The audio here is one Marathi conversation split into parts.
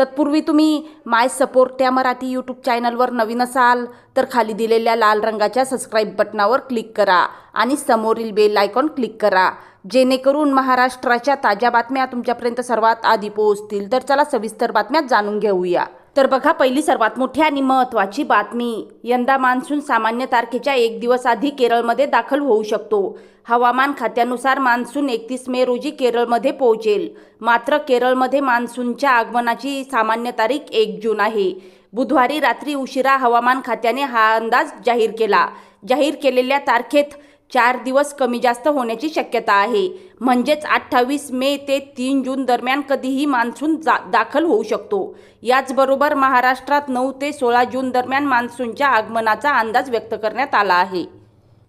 तत्पूर्वी तुम्ही माय सपोर्ट या मराठी यूट्यूब चॅनलवर नवीन असाल तर खाली दिलेल्या लाल रंगाच्या सबस्क्राईब बटनावर क्लिक करा आणि समोरील बेल आयकॉन क्लिक करा. जेणेकरून महाराष्ट्राच्या ताज्या बातम्या तुमच्यापर्यंत सर्वात आधी पोहोचतील. तर चला सविस्तर बातम्या जाणून घेऊया. तर बघा पहिली सर्वात मोठी आणि महत्त्वाची बातमी. यंदा मान्सून सामान्य तारखेच्या एक दिवस आधी केरळमध्ये दाखल होऊ शकतो. हवामान खात्यानुसार मान्सून एकतीस मे रोजी केरळमध्ये पोहोचेल. मात्र केरळमध्ये मान्सूनच्या आगमनाची सामान्य तारीख एक जून आहे. बुधवारी रात्री उशिरा हवामान खात्याने हा अंदाज जाहीर केला. जाहीर केलेल्या तारखेत चार दिवस कमी जास्त होण्याची शक्यता आहे. म्हणजेच अठ्ठावीस मे ते तीन जून दरम्यान कधीही मान्सून जा दाखल होऊ शकतो. याचबरोबर महाराष्ट्रात नऊ ते सोळा जून दरम्यान मान्सूनच्या आगमनाचा अंदाज व्यक्त करण्यात आला आहे.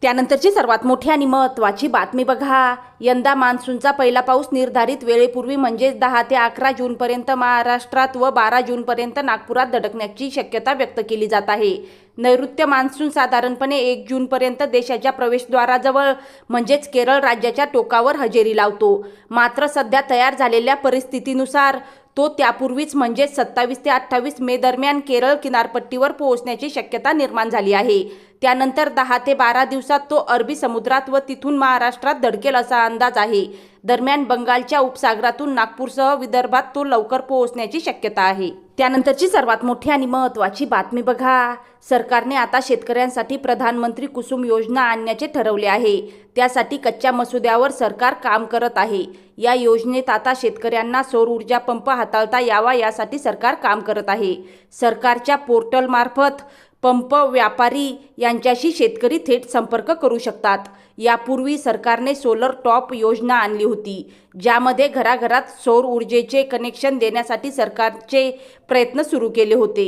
त्यानंतरची सर्वात मोठी आणि महत्त्वाची बातमी बघा. यंदा मान्सूनचा पहिला पाऊस निर्धारित वेळेपूर्वी म्हणजेच दहा ते अकरा जूनपर्यंत महाराष्ट्रात व बारा जूनपर्यंत नागपुरात धडकण्याची शक्यता व्यक्त केली जात आहे. नैऋत्य मान्सून साधारणपणे एक जूनपर्यंत देशाच्या प्रवेशद्वाराजवळ म्हणजेच केरळ राज्याच्या टोकावर हजेरी लावतो. मात्र सध्या तयार झालेल्या परिस्थितीनुसार तो त्यापूर्वीच म्हणजे सत्तावीस ते अठ्ठावीस मे दरम्यान केरळ किनारपट्टीवर पोहोचण्याची शक्यता निर्माण झाली आहे. त्यानंतर दहा ते बारा दिवसात तो अरबी समुद्रात व तिथून महाराष्ट्रात धडकेल असा अंदाज आहे. दरम्यान बंगालच्या उपसागरातून नागपूरसह विदर्भात तो लवकर पोहोचण्याची शक्यता आहे. त्यानंतरची सर्वात मोठी आणि महत्त्वाची बातमी बघा. सरकारने आता शेतकऱ्यांसाठी प्रधानमंत्री कुसुम योजना आणण्याचे ठरवले आहे. त्यासाठी कच्च्या मसुद्यावर सरकार काम करत आहे. या योजनेत आता शेतकऱ्यांना सौर ऊर्जा पंप हाताळता यावा यासाठी सरकार काम करत आहे. सरकारच्या पोर्टलमार्फत पंप व्यापारी यांच्याशी शेतकरी थेट संपर्क करू शकतात. यापूर्वी सरकारने सोलर टॉप योजना आणली होती ज्यामध्ये घराघरात सौर ऊर्जेचे कनेक्शन देण्यासाठी सरकारचे प्रयत्न सुरू केले होते.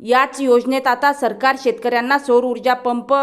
याच योजनेत आता सरकार शेतकऱ्यांना सौर ऊर्जा पंप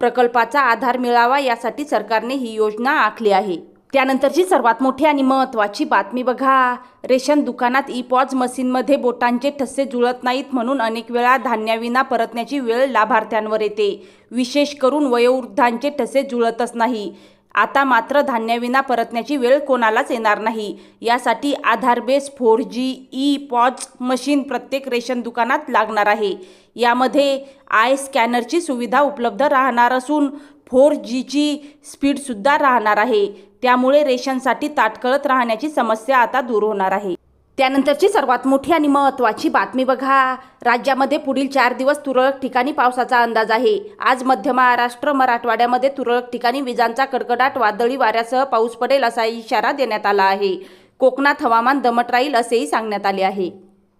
प्रकल्पाचा आधार मिळावा यासाठी सरकारने ही योजना आखली आहे. त्यानंतरची सर्वात मोठी आणि महत्त्वाची बातमी बघा. रेशन दुकानात ई पॉज मशीनमध्ये बोटांचे ठसे जुळत नाहीत म्हणून अनेक वेळा धान्याविना परतण्याची वेळ लाभार्थ्यांवर येते. विशेष करून वयोवृद्धांचे ठसे जुळतच नाही. आता मात्र धान्याविना परतण्याची वेळ कोणालाच येणार नाही. यासाठी Aadhaar base four G E POS machine प्रत्येक रेशन दुकानात लागणार आहे. यामध्ये आय स्कॅनरची सुविधा उपलब्ध राहणार असून फोर जीची स्पीडसुद्धा राहणार आहे. त्यामुळे रेशनसाठी ताटकळत राहण्याची समस्या आता दूर होणार आहे. त्यानंतरची सर्वात मोठी आणि महत्त्वाची बातमी बघा. राज्यामध्ये पुढील चार दिवस तुरळक ठिकाणी पावसाचा अंदाज आहे. आज मध्य महाराष्ट्र मराठवाड्यामध्ये तुरळक ठिकाणी विजांचा कडकडाट वादळी वाऱ्यासह पाऊस पडेल असा इशारा देण्यात आला आहे. कोकणात हवामान दमट राहील असेही सांगण्यात आले आहे.